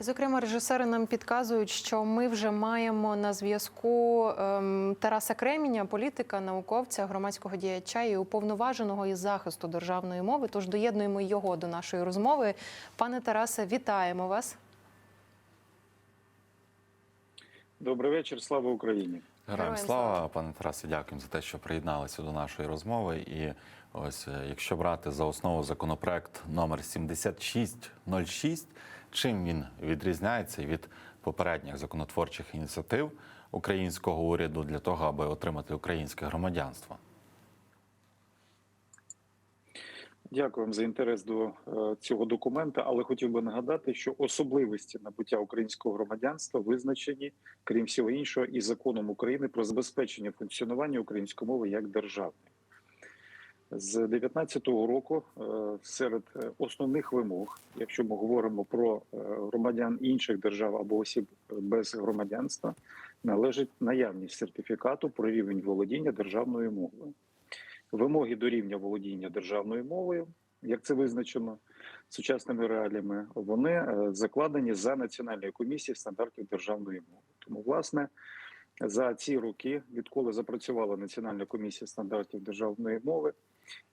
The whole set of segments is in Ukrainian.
І, зокрема, режисери нам підказують, що ми вже маємо на зв'язку ем, Тараса Креміня, політика, науковця, громадського діяча і уповноваженого із захисту державної мови. Тож доєднуємо його до нашої розмови. Пане Тарасе, вітаємо вас. Добрий вечір, слава Україні. Героям слава, пане Тарасе, дякуємо за те, що приєдналися до нашої розмови. І ось е, якщо брати за основу законопроект номер 7606, чим він відрізняється від попередніх законотворчих ініціатив українського уряду для того, аби отримати українське громадянство? Дякую вам за інтерес до е, цього документа, але хотів би нагадати, що особливості набуття українського громадянства визначені, крім всього іншого, і законом України про забезпечення функціонування української мови як державної. З 2019 року е, серед е, основних вимог, якщо ми говоримо про громадян інших держав або осіб без громадянства, належить наявність сертифікату про рівень володіння державною мовою. Вимоги до рівня володіння державною мовою, як це визначено сучасними реаліями, вони е, закладені за національною комісією стандартів державної мови. Тому, власне, за ці роки, відколи запрацювала Національна комісія стандартів державної мови,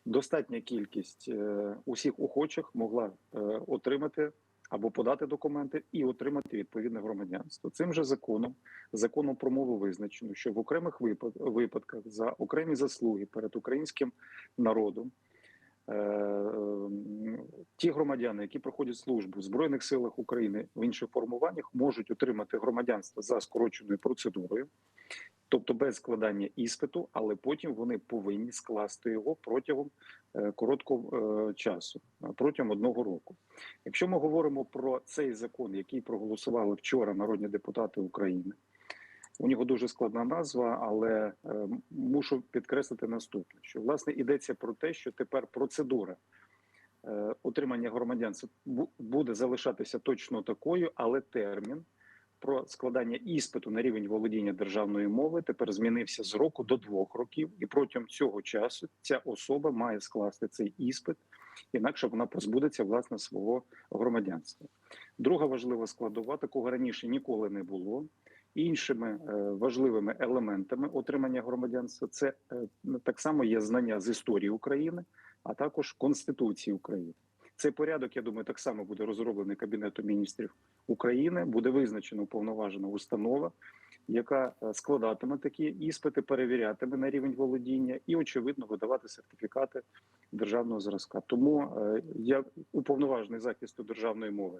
достатня кількість е, усіх охочих могла е, отримати або подати документи і отримати відповідне громадянство. Цим же законом, законом про мову визначено, що в окремих випад- випадках за окремі заслуги перед українським народом. Е, м, Ті громадяни, які проходять службу в збройних силах України в інших формуваннях, можуть отримати громадянство за скороченою процедурою, тобто без складання іспиту, але потім вони повинні скласти його протягом е, короткого е, часу, е, протягом одного року. Якщо ми говоримо про цей закон, який проголосували вчора народні депутати України, у нього дуже складна назва, але е, мушу підкреслити наступне: що власне йдеться про те, що тепер процедура е, отримання громадянства буде залишатися точно такою, але термін про складання іспиту на рівень володіння державної мови тепер змінився з року до двох років, і протягом цього часу ця особа має скласти цей іспит, інакше вона позбудеться власне свого громадянства. Друга важлива складова такого раніше ніколи не було. Іншими е, важливими елементами отримання громадянства це е, так само є знання з історії України, а також Конституції України. Цей порядок, я думаю, так само буде розроблений Кабінетом міністрів України. Буде визначена уповноважена установа, яка е, складатиме такі іспити, перевірятиме на рівень володіння і, очевидно, видавати сертифікати державного зразка. Тому я уповноважений захисту державної мови.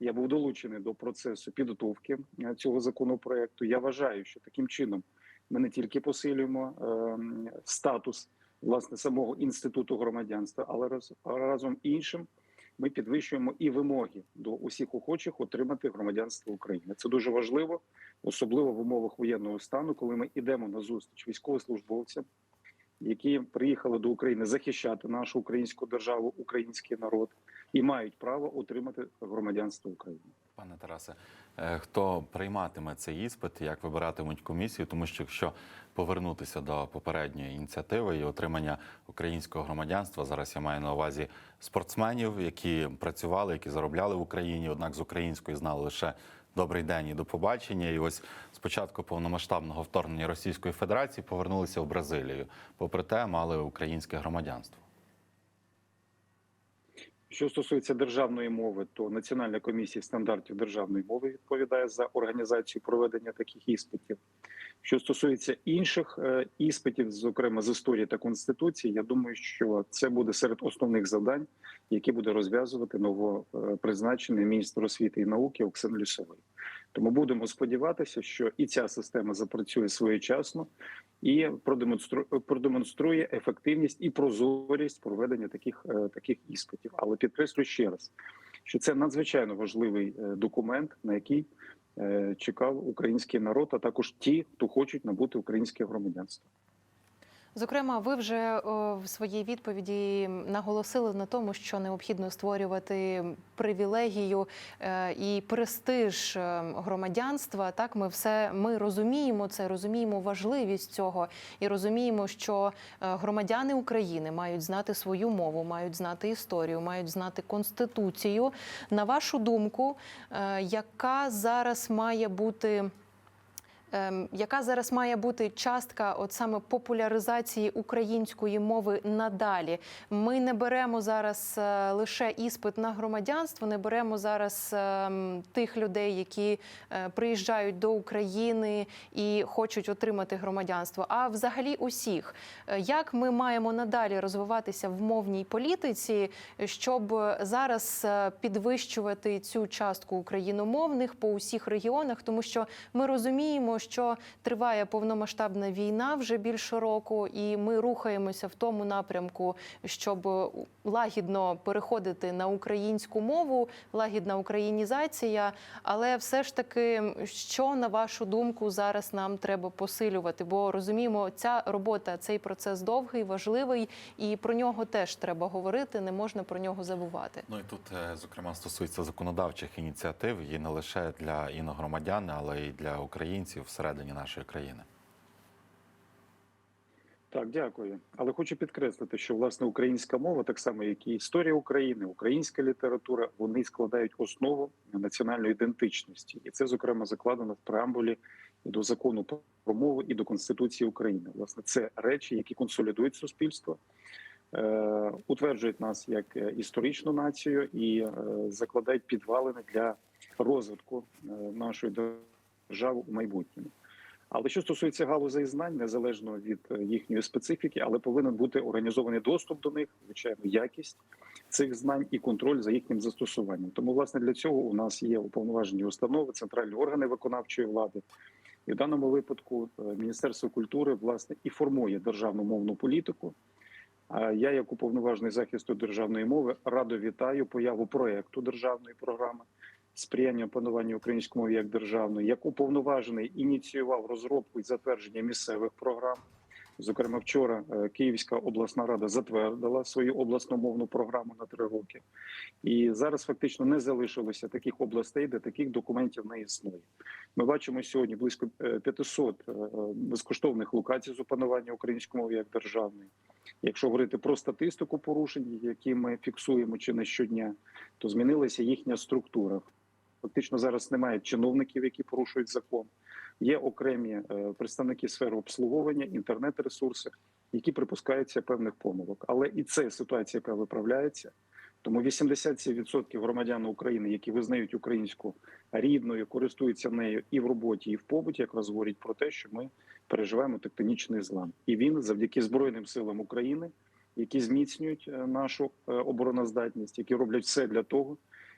Я був долучений до процесу підготовки е, цього законопроекту. Я вважаю, що таким чином ми не тільки посилюємо е, статус власне самого інституту громадянства, але раз, разом іншим ми підвищуємо і вимоги до усіх охочих отримати громадянство України. Це дуже важливо, особливо в умовах воєнного стану, коли ми йдемо на зустріч військовослужбовцям, які приїхали до України захищати нашу українську державу, український народ і мають право отримати громадянство України. Пане Тарасе, е, хто прийматиме цей іспит, як вибиратимуть комісію? Тому що якщо повернутися до попередньої ініціативи і отримання українського громадянства, зараз я маю на увазі спортсменів, які працювали, які заробляли в Україні, однак з української знали лише добрий день і до побачення. І ось спочатку повномасштабного вторгнення Російської Федерації повернулися в Бразилію. Попри те, мали українське громадянство. Що стосується державної мови, то Національна комісія стандартів державної мови відповідає за організацію проведення таких іспитів. Що стосується інших е, іспитів, зокрема з історії та конституції, я думаю, що це буде серед основних завдань, які буде розв'язувати новопризначений міністр освіти і науки Оксана Лісовий. Тому будемо сподіватися, що і ця система запрацює своєчасно і продемонструє, ефективність і прозорість проведення таких, е, таких іспитів. Але підкреслю ще раз, що це надзвичайно важливий е, документ, на який е, чекав український народ, а також ті, хто хочуть набути українське громадянство. Зокрема, ви вже в своїй відповіді наголосили на тому, що необхідно створювати привілегію е, і престиж е, громадянства. Так, ми все ми розуміємо це, розуміємо важливість цього і розуміємо, що е, громадяни України мають знати свою мову, мають знати історію, мають знати конституцію. На вашу думку, е, яка зараз має бути? Ем, Яка зараз має бути частка от саме популяризації української мови надалі? Ми не беремо зараз е, лише іспит на громадянство, не беремо зараз ем, тих людей, які е, приїжджають до України і хочуть отримати громадянство, а взагалі усіх. Е, Як ми маємо надалі розвиватися в мовній політиці, щоб зараз підвищувати цю частку україномовних по усіх регіонах, тому що ми розуміємо, що триває повномасштабна війна вже більше року, і ми рухаємося в тому напрямку, щоб лагідно переходити на українську мову, лагідна українізація. Але все ж таки, що на вашу думку зараз нам треба посилювати? Бо розуміємо, ця робота, цей процес довгий, важливий, і про нього теж треба говорити. Не можна про нього забувати. Ну і тут, е, зокрема, стосується законодавчих ініціатив, і не лише для іногромадян, але й для українців всередині нашої країни. Так, дякую. Але хочу підкреслити, що власне українська мова, так само як і історія України, українська література, вони складають основу національної ідентичності, і це зокрема закладено в преамбулі до закону про мову і до конституції України. Власне, це речі, які консолідують суспільство, е, утверджують нас як е, історичну націю і е, закладають підвалини для розвитку нашої держави у майбутньому. Але що стосується галузей знань, незалежно від е, їхньої специфіки, але повинен бути організований доступ до них, звичайно, якість цих знань і контроль за їхнім застосуванням. Тому, власне, для цього у нас є уповноважені установи, центральні органи виконавчої влади. І в даному випадку е, Міністерство культури власне і формує державну мовну політику. А я, як уповноважений захисту державної мови, радо вітаю появу проекту державної програми сприяння опануванню української мови як державної, як уповноважений ініціював розробку і затвердження місцевих програм. Зокрема, вчора е, Київська обласна рада затвердила свою обласну мовну програму на три роки, і зараз фактично не залишилося таких областей, де таких документів не існує. Ми бачимо сьогодні близько е, 500 е, безкоштовних локацій з опанування української мови як державної. Якщо говорити про статистику порушень, які ми фіксуємо чи не щодня, то змінилася їхня структура. Фактично зараз немає чиновників, які порушують закон. Є окремі е, представники сфери обслуговування, інтернет-ресурси, які припускаються певних помилок. Але і це ситуація, яка виправляється. Тому 87% громадян України, які визнають українську рідною, користуються нею і в роботі, і в побуті, якраз говорять про те, що ми переживаємо тектонічний злам. І він завдяки Збройним силам України, які зміцнюють е, нашу е, обороноздатність, які роблять все для того,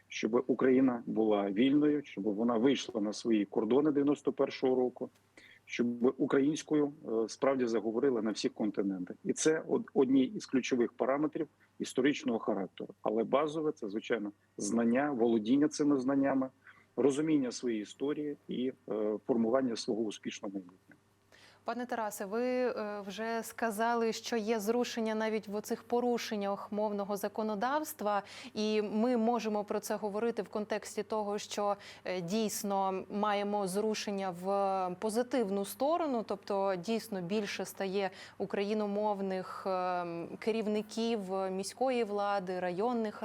щоб Україна була вільною, щоб вона вийшла на свої кордони 91-го року, щоб українською е, справді заговорили на всіх континентах, і це од- одні із ключових параметрів історичного характеру. Але базове це звичайно знання, володіння цими знаннями, розуміння своєї історії і е, формування свого успішного майбутнього. Пане Тарасе, ви е, вже сказали, що є зрушення навіть в оцих порушеннях мовного законодавства, і ми можемо про це говорити в контексті того, що е, дійсно маємо зрушення в позитивну сторону, тобто дійсно більше стає україномовних е, керівників міської влади, районних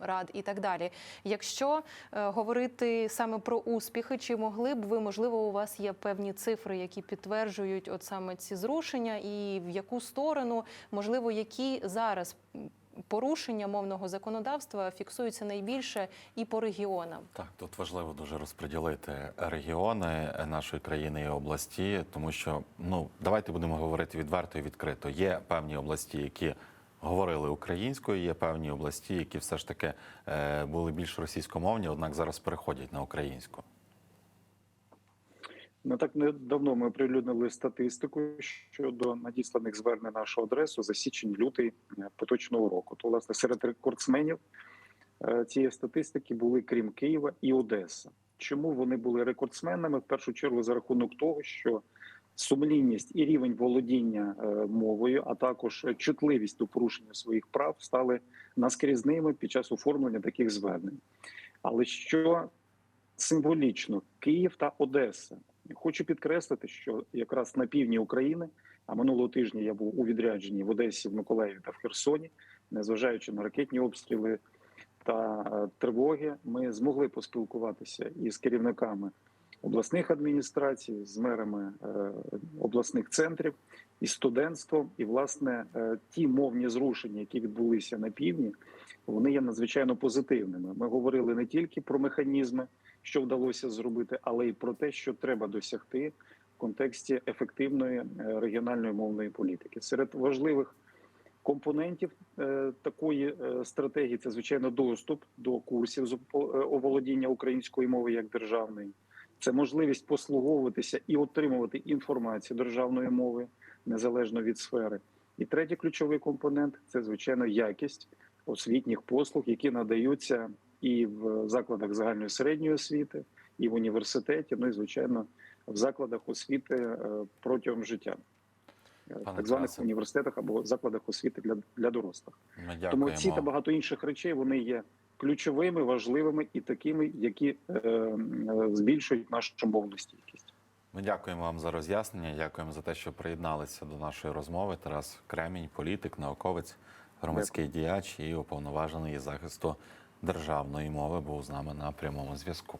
рад і так далі. Якщо говорити саме про успіхи, чи могли б ви, можливо, у вас є певні цифри, які підтверджують от саме ці зрушення, і в яку сторону, можливо, які зараз порушення мовного законодавства фіксуються найбільше і по регіонам? Так, тут важливо дуже розподілити регіони нашої країни і області, тому що ну давайте будемо говорити відверто і відкрито. Є певні області, які говорили українською, є певні області, які все ж таки е, були більш російськомовні, однак зараз переходять на українську. Не так недавно ми оприлюднили статистику щодо надісланих звернень на нашу адресу за січень-лютий е, поточного року. То, власне, серед рекордсменів е, цієї статистики були крім Києва і Одеса. Чому вони були рекордсменами? В першу чергу за рахунок того, що сумлінність і рівень володіння е, мовою, а також чутливість до порушення своїх прав стали наскрізними під час оформлення таких звернень. Але що символічно, Київ та Одеса. Хочу підкреслити, що якраз на півдні України, а минулого тижня я був у відрядженні в Одесі, в Миколаєві та в Херсоні, незважаючи на ракетні обстріли та е, тривоги, ми змогли поспілкуватися із керівниками обласних адміністрацій, з мерами е, обласних центрів, із студентством. І, власне, е, ті мовні зрушення, які відбулися на півдні, вони є надзвичайно позитивними. Ми говорили не тільки про механізми, що вдалося зробити, але й про те, що треба досягти в контексті ефективної е, регіональної мовної політики. Серед важливих компонентів е, такої е, стратегії це звичайно доступ до курсів з оволодіння української мови як державної. Це можливість послуговуватися і отримувати інформацію державної мови незалежно від сфери. І третій ключовий компонент це звичайно якість освітніх послуг, які надаються і в закладах загальної середньої освіти, і в університеті, ну і звичайно в закладах освіти е, протягом життя, Е, Пане так званих Тарасе. університетах або закладах освіти для, для дорослих. Ми Тому ці та багато інших речей вони є ключовими, важливими і такими, які е, е, збільшують нашу мовну стійкість. Ми дякуємо вам за роз'яснення. Дякуємо за те, що приєдналися до нашої розмови. Тарас Кремінь, політик, науковець, громадський діяч і уповноважений із захисту державної мови, був з нами на прямому зв'язку.